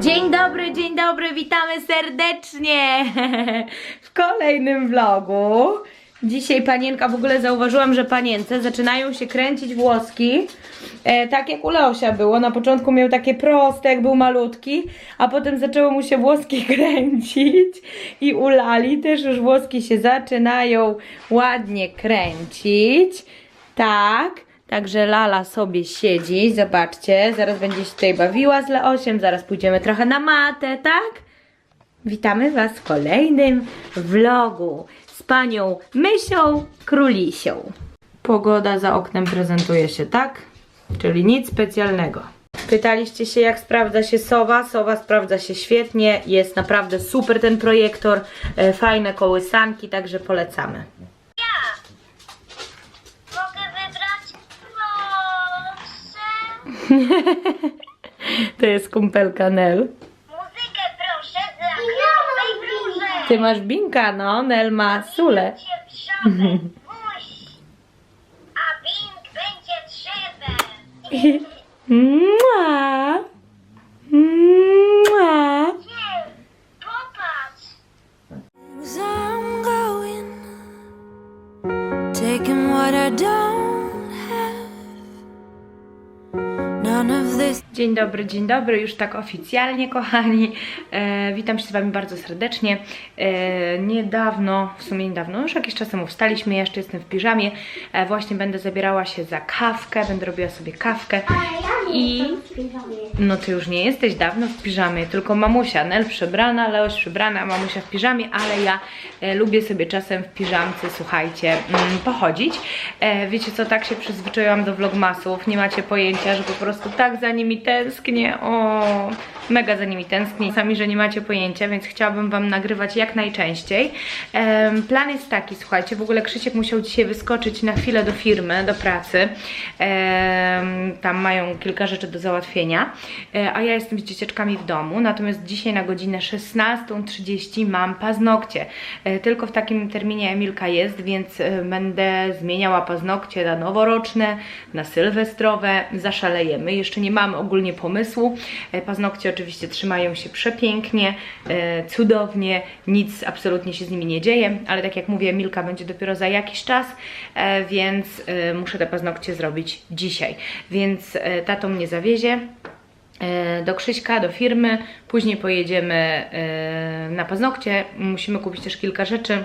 Dzień dobry, dzień dobry, witamy serdecznie w kolejnym vlogu. Dzisiaj panienka, w ogóle zauważyłam, że panience zaczynają się kręcić włoski, e, tak jak u Leosia było. Na początku miał takie proste, jak był malutki, a potem zaczęły mu się włoski kręcić i u Lali też już włoski się zaczynają ładnie kręcić. Tak. Także Lala sobie siedzi, zobaczcie, zaraz będzie się tutaj bawiła z Leosiem, zaraz pójdziemy trochę na matę, tak? Witamy Was w kolejnym vlogu z panią Mysią Królisią. Pogoda za oknem prezentuje się tak, czyli nic specjalnego. Pytaliście się jak sprawdza się Sowa, Sowa sprawdza się świetnie, jest naprawdę super ten projektor, e, fajne kołysanki, także polecamy. To jest kumpelka Nel. Muzykę proszę dla królowej wróżek. Ty masz Binka, no, Nel ma Sule. A Bing będzie drzewem. Mua. Mua. Popatrz. I'm going, taking what I don't Dzień dobry, dzień dobry, już tak oficjalnie, kochani. E, witam się z Wami bardzo serdecznie. E, niedawno, w sumie niedawno, już jakiś czas temu wstaliśmy, ja jeszcze jestem w piżamie. E, właśnie będę zabierała się za kawkę, będę robiła sobie kawkę. I no ty już nie jesteś dawno w piżamie, tylko mamusia, Nel przebrana, Leoś przebrana, mamusia w piżamie, ale ja e, lubię sobie czasem w piżamce, słuchajcie, mm, pochodzić. E, wiecie co, tak się przyzwyczaiłam do vlogmasów, nie macie pojęcia, że po prostu tak za nimi tęsknię, o, mega za nimi tęsknię, sami, że nie macie pojęcia, więc chciałabym Wam nagrywać jak najczęściej. Plan jest taki, słuchajcie, w ogóle Krzysiek musiał dzisiaj wyskoczyć na chwilę do firmy, do pracy, tam mają kilka rzeczy do załatwienia, e, a ja jestem z dzieciaczkami w domu, natomiast dzisiaj na godzinę 16.30 mam paznokcie. E, Tylko w takim terminie Emilka jest, więc e, będę zmieniała paznokcie na noworoczne, na sylwestrowe, zaszalejemy. Jeszcze nie mamy ogólnie pomysłu. E, Paznokcie oczywiście trzymają się przepięknie, e, cudownie, nic absolutnie się z nimi nie dzieje, ale tak jak mówię, Emilka będzie dopiero za jakiś czas, e, więc muszę te paznokcie zrobić dzisiaj. Więc tato mnie zawiezie do Krzyśka, do firmy, później pojedziemy na paznokcie, musimy kupić też kilka rzeczy,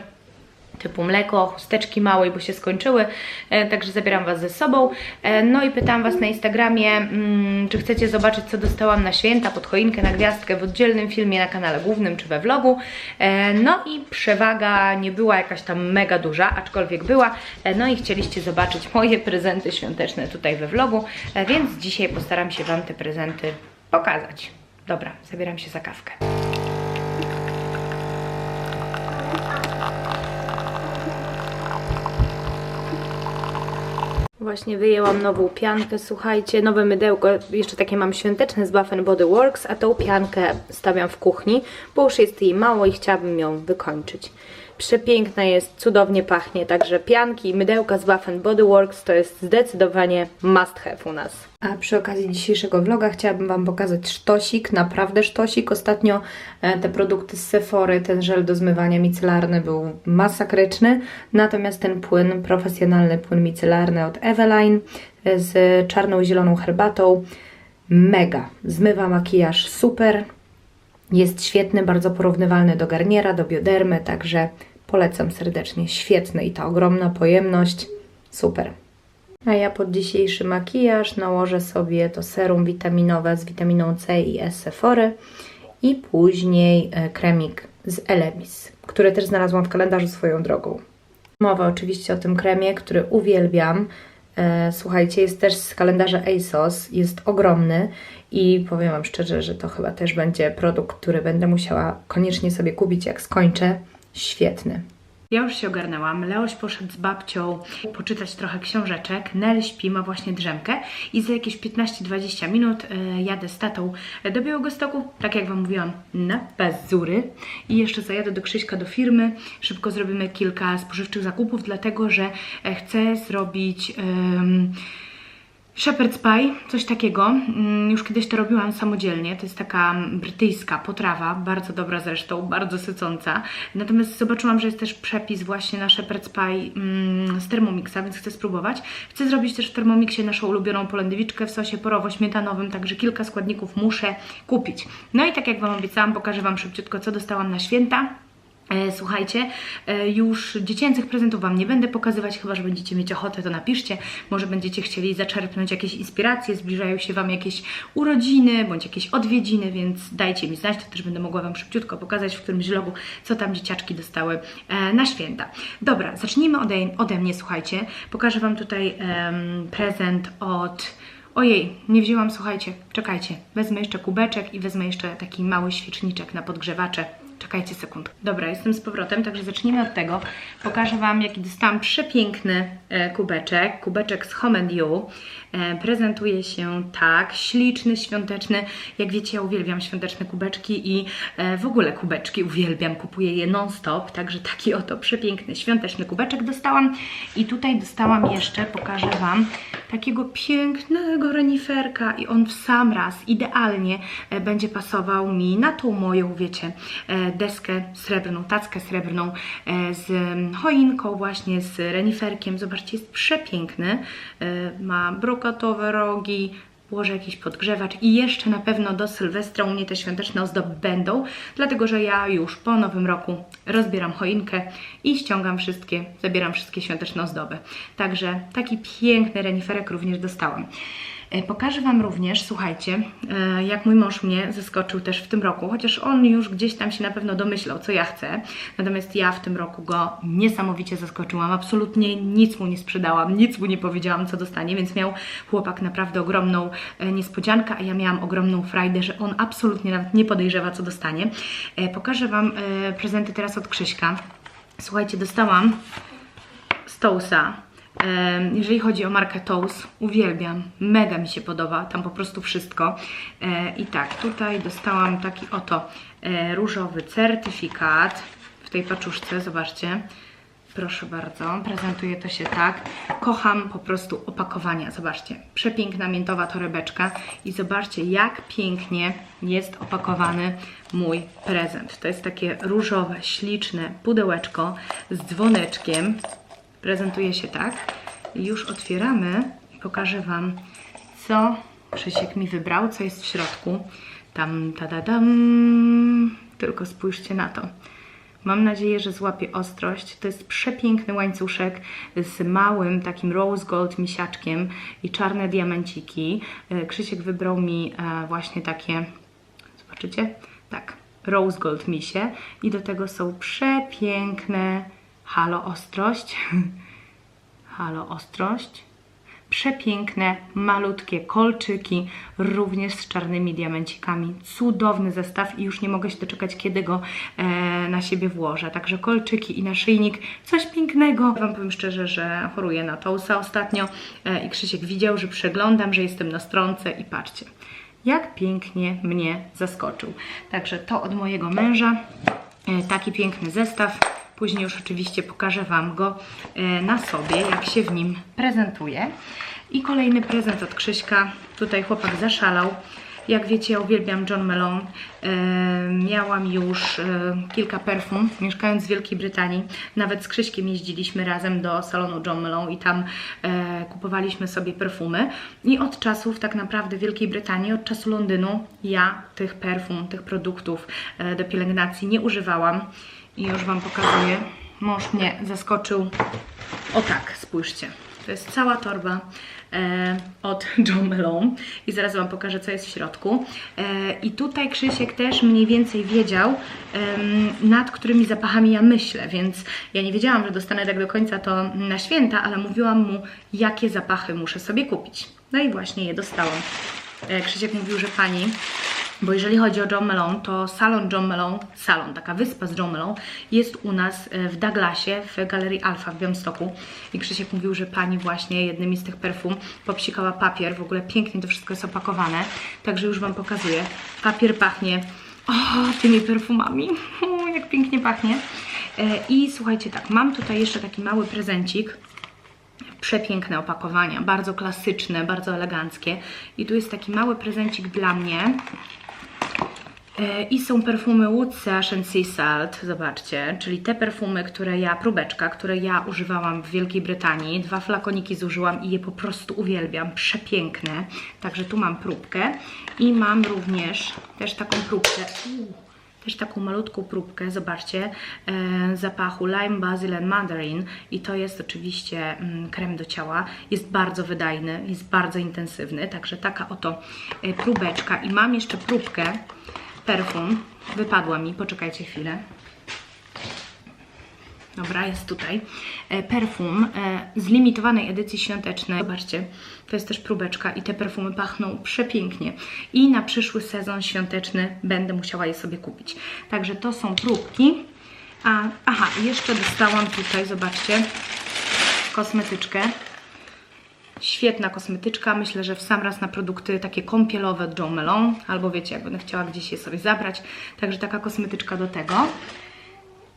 typu mleko, chusteczki małej, bo się skończyły, e, także zabieram Was ze sobą. E, no i pytam Was na Instagramie, mm, czy chcecie zobaczyć, co dostałam na święta, pod choinkę, na gwiazdkę w oddzielnym filmie na kanale głównym czy we vlogu. E, no i przewaga nie była jakaś tam mega duża, aczkolwiek była. No i chcieliście zobaczyć moje prezenty świąteczne tutaj we vlogu, więc dzisiaj postaram się Wam te prezenty pokazać. Dobra, zabieram się za kawkę. Właśnie wyjęłam nową piankę, słuchajcie, nowe mydełko, jeszcze takie mam świąteczne z Bath Body Works, a tą piankę stawiam w kuchni, bo już jest jej mało i chciałabym ją wykończyć. Przepiękna jest, cudownie pachnie, także pianki i mydełka z Bath Body Works to jest zdecydowanie must have u nas. A przy okazji dzisiejszego vloga chciałabym Wam pokazać sztosik, naprawdę sztosik. Ostatnio e, te produkty z Sephory, ten żel do zmywania micelarny był masakryczny, natomiast ten płyn, profesjonalny płyn micelarny od Eveline e, z czarną i zieloną herbatą, mega. Zmywa makijaż super, jest świetny, bardzo porównywalny do Garniera, do Biodermy, także polecam serdecznie. Świetny i ta ogromna pojemność, super. A ja pod dzisiejszy makijaż nałożę sobie to serum witaminowe z witaminą C i S Sephory i później e, kremik z Elemis, który też znalazłam w kalendarzu swoją drogą. Mowa oczywiście o tym kremie, który uwielbiam. E, Słuchajcie, jest też z kalendarza ASOS, jest ogromny i powiem Wam szczerze, że to chyba też będzie produkt, który będę musiała koniecznie sobie kupić, jak skończę. Świetny. Ja już się ogarnęłam. Leoś poszedł z babcią poczytać trochę książeczek. Nel śpi, ma właśnie drzemkę i za jakieś 15-20 minut e, jadę z tatą do Białegostoku, tak jak Wam mówiłam, na Pazury. I jeszcze zajadę do Krzyśka do firmy. Szybko zrobimy kilka spożywczych zakupów, dlatego że e, chcę zrobić... Shepherd's pie, coś takiego. Mm, Już kiedyś to robiłam samodzielnie. To jest taka brytyjska potrawa, bardzo dobra zresztą, bardzo sycąca. Natomiast zobaczyłam, że jest też przepis właśnie na shepherd's pie mm, z Thermomixa, więc chcę spróbować. Chcę zrobić też w Thermomixie naszą ulubioną polędwiczkę w sosie porowo-śmietanowym, także kilka składników muszę kupić. No i tak jak Wam obiecałam, pokażę Wam szybciutko, co dostałam na święta. E, Słuchajcie, e, już dziecięcych prezentów Wam nie będę pokazywać, chyba że będziecie mieć ochotę, to napiszcie. Może będziecie chcieli zaczerpnąć jakieś inspiracje, zbliżają się Wam jakieś urodziny bądź jakieś odwiedziny, więc dajcie mi znać, to też będę mogła Wam szybciutko pokazać w którymś vlogu, co tam dzieciaczki dostały e, na święta. Dobra, zacznijmy ode, ode mnie, słuchajcie. Pokażę Wam tutaj em, prezent od Ojej, nie wzięłam, słuchajcie, czekajcie. Wezmę jeszcze kubeczek i wezmę jeszcze taki mały świeczniczek na podgrzewacze. Czekajcie sekundkę. Dobra, jestem z powrotem, także zacznijmy od tego. Pokażę Wam, jaki dostałam przepiękny e, kubeczek. Kubeczek z Home You. E, prezentuje się tak, śliczny, świąteczny. Jak wiecie, ja uwielbiam świąteczne kubeczki i e, w ogóle kubeczki uwielbiam. Kupuję je non-stop, także taki oto przepiękny, świąteczny kubeczek dostałam. I tutaj dostałam jeszcze, pokażę Wam, takiego pięknego reniferka i on w sam raz idealnie e, będzie pasował mi na tą moją, wiecie, deskę srebrną, tackę srebrną z choinką właśnie, z reniferkiem. Zobaczcie, jest przepiękny. Ma brokatowe rogi, włożę jakiś podgrzewacz i jeszcze na pewno do Sylwestra u mnie te świąteczne ozdoby będą, dlatego że ja już po nowym roku rozbieram choinkę i ściągam wszystkie, zabieram wszystkie świąteczne ozdoby. Także taki piękny reniferek również dostałam. E, Pokażę Wam również, słuchajcie, e, jak mój mąż mnie zaskoczył też w tym roku, chociaż on już gdzieś tam się na pewno domyślał, co ja chcę. Natomiast ja w tym roku go niesamowicie zaskoczyłam. Absolutnie nic mu nie sprzedałam, nic mu nie powiedziałam, co dostanie, więc miał chłopak naprawdę ogromną e, niespodziankę, a ja miałam ogromną frajdę, że on absolutnie nawet nie podejrzewa, co dostanie. Pokażę Wam prezenty teraz od Krzyśka. Słuchajcie, dostałam z Tousa. Em, Jeżeli chodzi o markę Toast, uwielbiam, mega mi się podoba, tam po prostu wszystko. E, I tak, tutaj dostałam taki oto e, różowy certyfikat w tej paczuszce, zobaczcie. Proszę bardzo, prezentuje to się tak. Kocham po prostu opakowania. Zobaczcie, przepiękna miętowa torebeczka i zobaczcie, jak pięknie jest opakowany mój prezent. To jest takie różowe, śliczne pudełeczko z dzwoneczkiem. Prezentuje się tak. Już otwieramy i pokażę Wam, co Krzysiek mi wybrał, co jest w środku. Tam, tadadam. Tylko spójrzcie na to. Mam nadzieję, że złapie ostrość. To jest przepiękny łańcuszek z małym takim rose gold misiaczkiem i czarne diamenciki. E, Krzysiek wybrał mi e, właśnie takie, zobaczycie? Tak, rose gold misie i do tego są przepiękne halo ostrość. halo ostrość. Przepiękne, malutkie kolczyki, również z czarnymi diamencikami. Cudowny zestaw i już nie mogę się doczekać, kiedy go e, na siebie włożę. Także kolczyki i naszyjnik, coś pięknego. Wam powiem szczerze, że choruję na tousa ostatnio e, i Krzysiek widział, że przeglądam, że jestem na stronce i patrzcie, jak pięknie mnie zaskoczył. Także to od mojego męża. E, taki piękny zestaw. Później już oczywiście pokażę Wam go e, na sobie, jak się w nim prezentuje. I kolejny prezent od Krzyśka. Tutaj chłopak zaszalał. Jak wiecie, ja uwielbiam John Malone. E, miałam już e, kilka perfum, mieszkając w Wielkiej Brytanii. Nawet z Krzyśkiem jeździliśmy razem do salonu John Malone i tam kupowaliśmy sobie perfumy. I od czasów tak naprawdę Wielkiej Brytanii, od czasu Londynu, ja tych perfum, tych produktów do pielęgnacji nie używałam. I już Wam pokazuję. Mąż mnie zaskoczył. O tak, spójrzcie. To jest cała torba e, od John Malone i zaraz Wam pokażę, co jest w środku. E, I tutaj Krzysiek też mniej więcej wiedział, em, nad którymi zapachami ja myślę, więc ja nie wiedziałam, że dostanę tak do końca to na święta, ale mówiłam mu, jakie zapachy muszę sobie kupić. No i właśnie je dostałam. E, Krzysiek mówił, że pani Bo jeżeli chodzi o John Malone, to salon John Malone, salon, taka wyspa z John Malone jest u nas e, w Douglasie, w Galerii Alfa w Białymstoku. I Krzysiek mówił, że pani właśnie jednymi z tych perfum popsikała papier. W ogóle pięknie to wszystko jest opakowane. Także już Wam pokazuję. Papier pachnie o, tymi perfumami. O, jak pięknie pachnie. E, I słuchajcie, tak, mam tutaj jeszcze taki mały prezencik przepiękne opakowania, bardzo klasyczne, bardzo eleganckie. I tu jest taki mały prezencik dla mnie. I są perfumy Wood Sash and Sea Salt, zobaczcie, czyli te perfumy, które ja, próbeczka, które ja używałam w Wielkiej Brytanii. Dwa flakoniki zużyłam i je po prostu uwielbiam, przepiękne. Także tu mam próbkę i mam również też taką próbkę. Uuu, też taką malutką próbkę, zobaczcie, e, zapachu Lime, Basil and Mandarin i to jest oczywiście mm, krem do ciała. Jest bardzo wydajny, jest bardzo intensywny, także taka oto e, próbeczka i mam jeszcze próbkę perfum. Wypadła mi, poczekajcie chwilę. Dobra, jest tutaj. E, perfum e, z limitowanej edycji świątecznej. Zobaczcie, to jest też próbeczka i te perfumy pachną przepięknie. I na przyszły sezon świąteczny będę musiała je sobie kupić. Także to są próbki. A, aha, jeszcze dostałam tutaj, zobaczcie, kosmetyczkę. Świetna kosmetyczka, myślę, że w sam raz na produkty takie kąpielowe od Malone, albo wiecie, jak będę chciała gdzieś je sobie zabrać, także taka kosmetyczka do tego.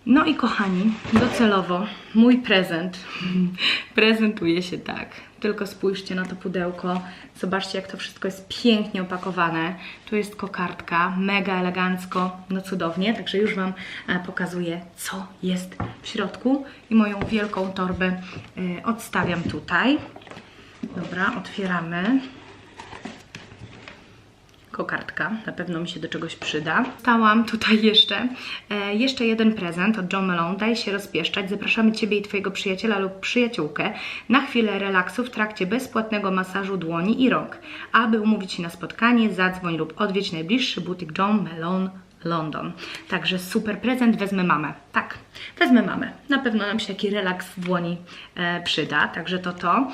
No i kochani, docelowo mój prezent prezentuje się tak. Tylko spójrzcie na to pudełko. Zobaczcie, jak to wszystko jest pięknie opakowane. Tu jest kokardka, mega elegancko, no cudownie. Także już Wam e, pokazuję, co jest w środku. I moją wielką torbę e, odstawiam tutaj. Dobra, otwieramy kokardka, na pewno mi się do czegoś przyda. Stałam tutaj jeszcze, e, jeszcze jeden prezent od John Malone, daj się rozpieszczać, zapraszamy Ciebie i Twojego przyjaciela lub przyjaciółkę na chwilę relaksu w trakcie bezpłatnego masażu dłoni i rąk. Aby umówić się na spotkanie, zadzwoń lub odwiedź najbliższy butik John Malone London. Także super prezent, wezmę mamę. Tak, wezmę mamę. Na pewno nam się taki relaks w dłoni e, przyda, także to to.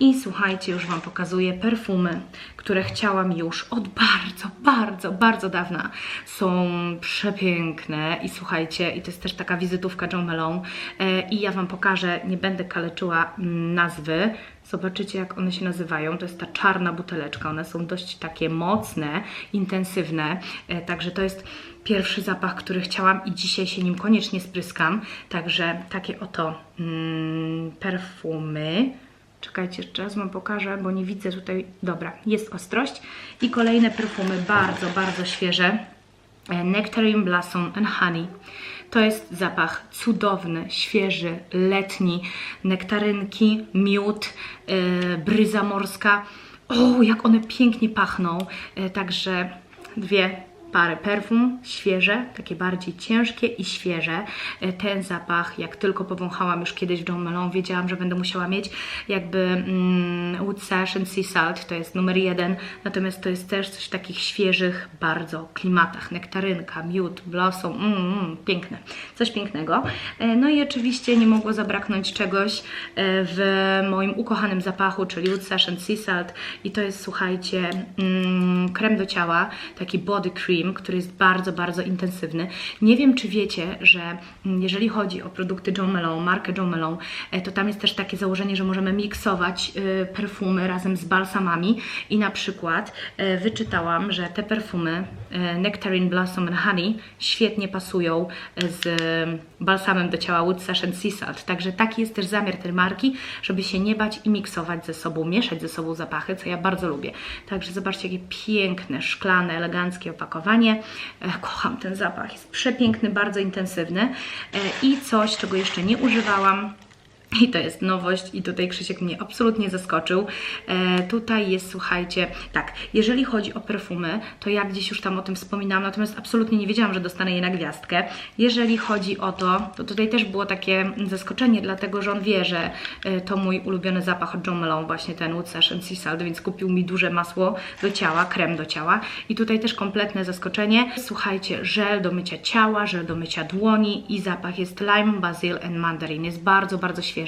I słuchajcie, już Wam pokazuję perfumy, które chciałam już od bardzo, bardzo, bardzo dawna. Są przepiękne i słuchajcie, i to jest też taka wizytówka John Malone. E, I ja Wam pokażę, nie będę kaleczyła nazwy, Zobaczycie, jak one się nazywają. To jest ta czarna buteleczka. One są dość takie mocne, intensywne. E, Także to jest pierwszy zapach, który chciałam i dzisiaj się nim koniecznie spryskam. Także takie oto mm, perfumy. Czekajcie, jeszcze raz Wam pokażę, bo nie widzę tutaj. Dobra, jest ostrość. I kolejne perfumy, bardzo, bardzo świeże. E, Nectarine Blossom and Honey. To jest zapach cudowny, świeży, letni. Nektarynki, miód, e, bryza morska. O, jak one pięknie pachną. E, także dwie pary perfum, świeże, takie bardziej ciężkie i świeże. E, Ten zapach, jak tylko powąchałam już kiedyś w John Malone, wiedziałam, że będę musiała mieć jakby mm, Wood Sash and Sea Salt, to jest numer jeden, natomiast to jest też coś w takich świeżych bardzo klimatach, nektarynka, miód, blossom, mm, mm, piękne, coś pięknego. E, No i oczywiście nie mogło zabraknąć czegoś e, w moim ukochanym zapachu, czyli Wood Sash and Sea Salt. I to jest, słuchajcie, mm, krem do ciała, taki body cream, który jest bardzo, bardzo intensywny. Nie wiem, czy wiecie, że mm, jeżeli chodzi o produkty John Malone, markę John Malone, e, to tam jest też takie założenie, że możemy miksować e, perfumy razem z balsamami i na przykład e, wyczytałam, że te perfumy Nectarine Blossom and Honey świetnie pasują z balsamem do ciała Wood Sash Sea Salt. Także taki jest też zamiar tej marki, żeby się nie bać i miksować ze sobą, mieszać ze sobą zapachy, co ja bardzo lubię. Także zobaczcie, jakie piękne, szklane, eleganckie opakowanie. E, Kocham ten zapach, jest przepiękny, bardzo intensywny. E, i coś, czego jeszcze nie używałam, i to jest nowość i tutaj Krzysiek mnie absolutnie zaskoczył. E, tutaj jest, słuchajcie, tak, jeżeli chodzi o perfumy, to ja gdzieś już tam o tym wspominałam, natomiast absolutnie nie wiedziałam, że dostanę je na gwiazdkę. Jeżeli chodzi o to, to tutaj też było takie zaskoczenie, dlatego że on wie, że e, to mój ulubiony zapach od John Malone, właśnie ten Wood Sash and Sea Salt, więc kupił mi duże masło do ciała, krem do ciała i tutaj też kompletne zaskoczenie. Słuchajcie, żel do mycia ciała, żel do mycia dłoni i zapach jest lime, basil and mandarin. Jest bardzo, bardzo świeży.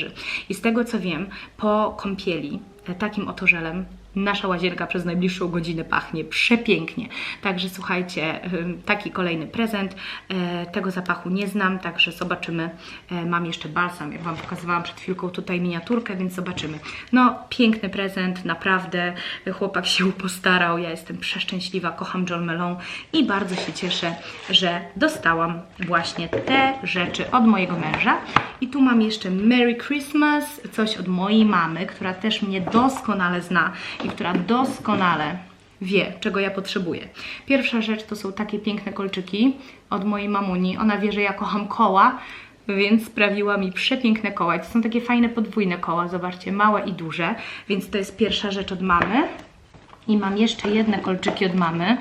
I z tego co wiem, po kąpieli e, takim oto żelem nasza łazienka przez najbliższą godzinę pachnie przepięknie. Także słuchajcie, taki kolejny prezent. E, Tego zapachu nie znam, także zobaczymy. E, Mam jeszcze balsam, jak Wam pokazywałam przed chwilką tutaj miniaturkę, więc zobaczymy. No, piękny prezent, naprawdę. Chłopak się postarał, ja jestem przeszczęśliwa, kocham John Melon i bardzo się cieszę, że dostałam właśnie te rzeczy od mojego męża. I tu mam jeszcze Merry Christmas, coś od mojej mamy, która też mnie doskonale zna która doskonale wie, czego ja potrzebuję. Pierwsza rzecz to są takie piękne kolczyki od mojej mamuni. Ona wie, że ja kocham koła, więc sprawiła mi przepiękne koła. To są takie fajne podwójne koła, zobaczcie, małe i duże. Więc to jest pierwsza rzecz od mamy. I mam jeszcze jedne kolczyki od mamy.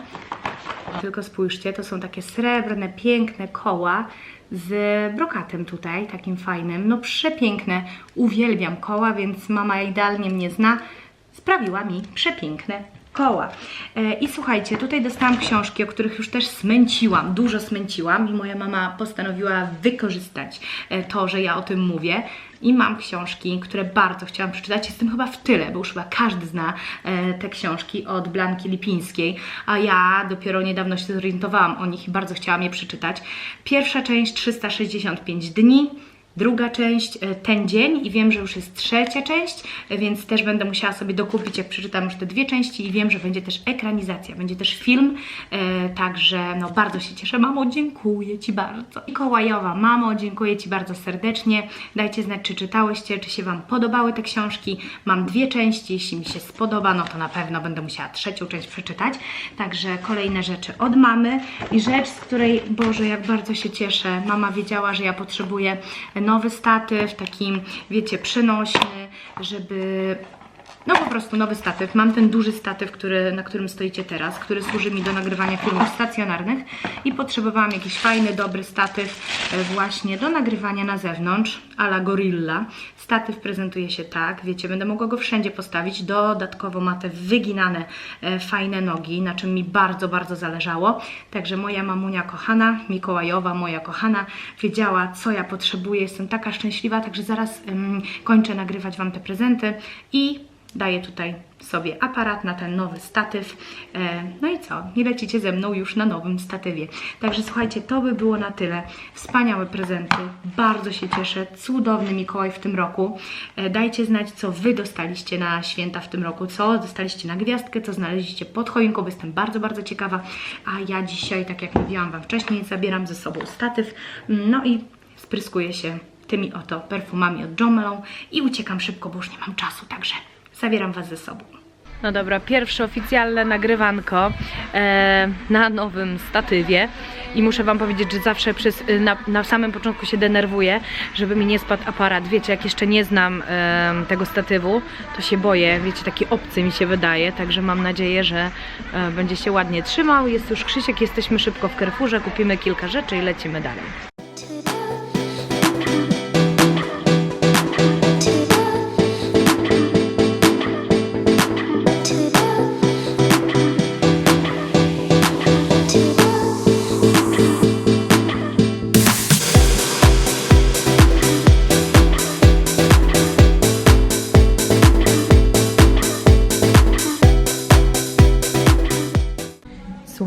Tylko spójrzcie, to są takie srebrne, piękne koła z brokatem tutaj, takim fajnym. No przepiękne. Uwielbiam koła, więc mama idealnie mnie zna. Sprawiła mi przepiękne koła. E, I słuchajcie, tutaj dostałam książki, o których już też smęciłam, dużo smęciłam i moja mama postanowiła wykorzystać e, to, że ja o tym mówię. I mam książki, które bardzo chciałam przeczytać. Jestem chyba w tyle, bo już chyba każdy zna e, te książki od Blanki Lipińskiej, a ja dopiero niedawno się zorientowałam o nich i bardzo chciałam je przeczytać. Pierwsza część 365 dni. Druga część e, ten dzień i wiem, że już jest trzecia część, e, więc też będę musiała sobie dokupić, jak przeczytam już te dwie części i wiem, że będzie też ekranizacja, będzie też film, e, także no bardzo się cieszę. Mamo, dziękuję Ci bardzo. Mikołajowa, mamo, dziękuję Ci bardzo serdecznie. Dajcie znać, czy czytałyście, czy się Wam podobały te książki. Mam dwie części, jeśli mi się spodoba, no to na pewno będę musiała trzecią część przeczytać. Także kolejne rzeczy od mamy i rzecz, z której, Boże, jak bardzo się cieszę. Mama wiedziała, że ja potrzebuję nowy statyw, taki, wiecie, przenośny, żeby no po prostu nowy statyw. Mam ten duży statyw, który, na którym stoicie teraz, który służy mi do nagrywania filmów stacjonarnych i potrzebowałam jakiś fajny, dobry statyw e, właśnie do nagrywania na zewnątrz, a la Gorilla. Statyw prezentuje się tak, wiecie, będę mogła go wszędzie postawić. Dodatkowo ma te wyginane, e, fajne nogi, na czym mi bardzo, bardzo zależało. Także moja mamunia kochana, Mikołajowa, moja kochana, wiedziała, co ja potrzebuję. Jestem taka szczęśliwa, także zaraz kończę nagrywać Wam te prezenty i daję tutaj sobie aparat na ten nowy statyw. E, No i co? Nie lecicie ze mną już na nowym statywie. Także słuchajcie, to by było na tyle. Wspaniałe prezenty. Bardzo się cieszę. Cudowny Mikołaj w tym roku. E, Dajcie znać, co Wy dostaliście na święta w tym roku. Co dostaliście na gwiazdkę, co znaleźliście pod choinką, bo jestem bardzo, bardzo ciekawa. A ja dzisiaj, tak jak mówiłam Wam wcześniej, zabieram ze sobą statyw. No i spryskuję się tymi oto perfumami od Malone i uciekam szybko, bo już nie mam czasu, także zabieram Was ze sobą. No dobra, pierwsze oficjalne nagrywanko e, na nowym statywie i muszę Wam powiedzieć, że zawsze przez, y, na, na samym początku się denerwuję, żeby mi nie spadł aparat. Wiecie, jak jeszcze nie znam e, tego statywu, to się boję, wiecie, taki obcy mi się wydaje, także mam nadzieję, że e, będzie się ładnie trzymał. Jest już Krzysiek, jesteśmy szybko w Carrefourze, kupimy kilka rzeczy i lecimy dalej.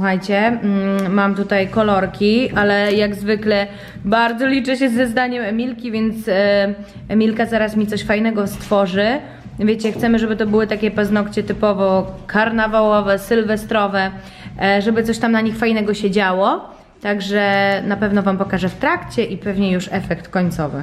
Słuchajcie, mm, mam tutaj kolorki, ale jak zwykle bardzo liczę się ze zdaniem Emilki, więc e, Emilka zaraz mi coś fajnego stworzy. Wiecie, chcemy, żeby to były takie paznokcie typowo karnawałowe, sylwestrowe, e, żeby coś tam na nich fajnego się działo. Także na pewno Wam pokażę w trakcie i pewnie już efekt końcowy.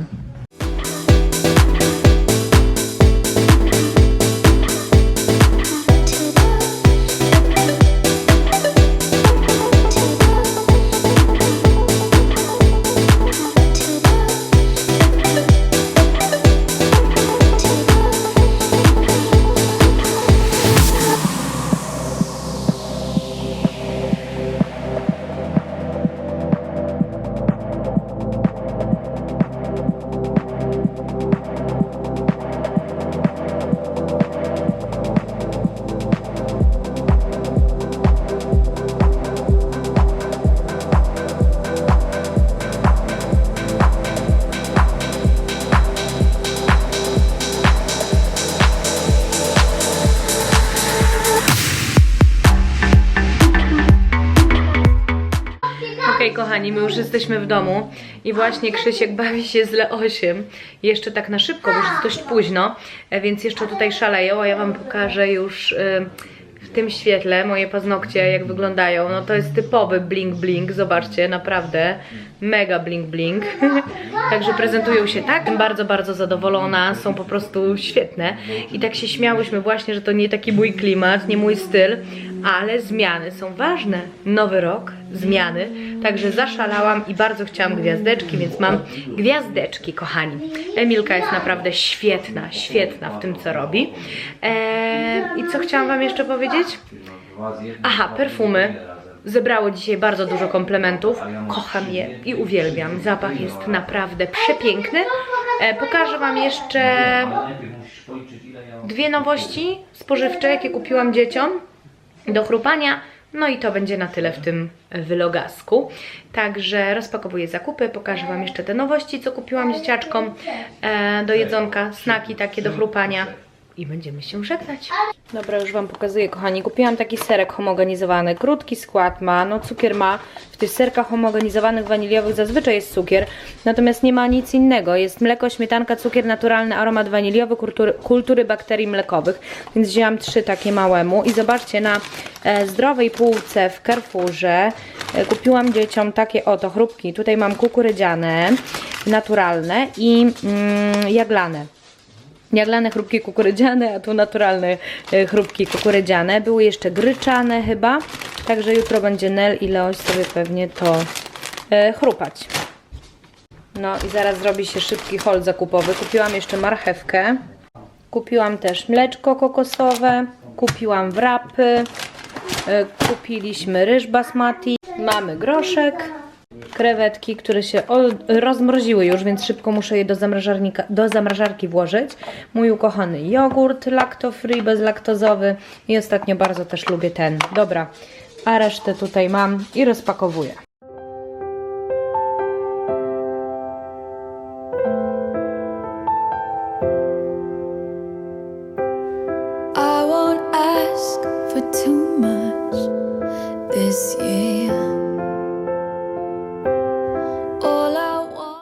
Kochani, my już jesteśmy w domu i właśnie Krzysiek bawi się z Leosiem. Jeszcze tak na szybko, bo już jest dość późno, e, więc jeszcze tutaj szaleją, a ja Wam pokażę już e, w tym świetle moje paznokcie, jak wyglądają. No to jest typowy bling bling, zobaczcie, naprawdę mega bling bling. Także prezentują się tak, Jestem bardzo, bardzo zadowolona, są po prostu świetne. I tak się śmiałyśmy właśnie, że to nie taki mój klimat, nie mój styl, ale zmiany są ważne. Nowy rok, zmiany. Także zaszalałam i bardzo chciałam gwiazdeczki, więc mam gwiazdeczki, kochani. Emilka jest naprawdę świetna, świetna w tym, co robi. Eee, I co chciałam Wam jeszcze powiedzieć? Aha, perfumy. Zebrało dzisiaj bardzo dużo komplementów. Kocham je i uwielbiam. Zapach jest naprawdę przepiękny. E, pokażę Wam jeszcze dwie nowości spożywcze, jakie kupiłam dzieciom do chrupania. No i to będzie na tyle w tym wylogasku. Także rozpakowuję zakupy, pokażę Wam jeszcze te nowości, co kupiłam dzieciaczkom. E, do jedzonka, snaki takie do chrupania i będziemy się żegnać. Dobra, już Wam pokazuję, kochani. Kupiłam taki serek homogenizowany. Krótki skład ma, no cukier ma. W tych serkach homogenizowanych waniliowych zazwyczaj jest cukier, natomiast nie ma nic innego. Jest mleko, śmietanka, cukier naturalny, aromat waniliowy, kultury, kultury bakterii mlekowych. Więc wzięłam trzy takie małemu. I zobaczcie, na e, zdrowej półce w Carrefourze e, kupiłam dzieciom takie oto chrupki. Tutaj mam kukurydziane, naturalne i mm, jaglane. Jaglane chrupki kukurydziane, a tu naturalne e, chrupki kukurydziane. Były jeszcze gryczane chyba, także jutro będzie Nel i Leoś sobie pewnie to e, chrupać. No i zaraz zrobi się szybki hol zakupowy. Kupiłam jeszcze marchewkę. Kupiłam też mleczko kokosowe. Kupiłam wrapy. e, Kupiliśmy ryż basmati. Mamy groszek krewetki, które się rozmroziły już, więc szybko muszę je do, zamrażarnika, do zamrażarki włożyć. Mój ukochany jogurt lacto-free, bezlaktozowy i ostatnio bardzo też lubię ten. Dobra, a resztę tutaj mam i rozpakowuję.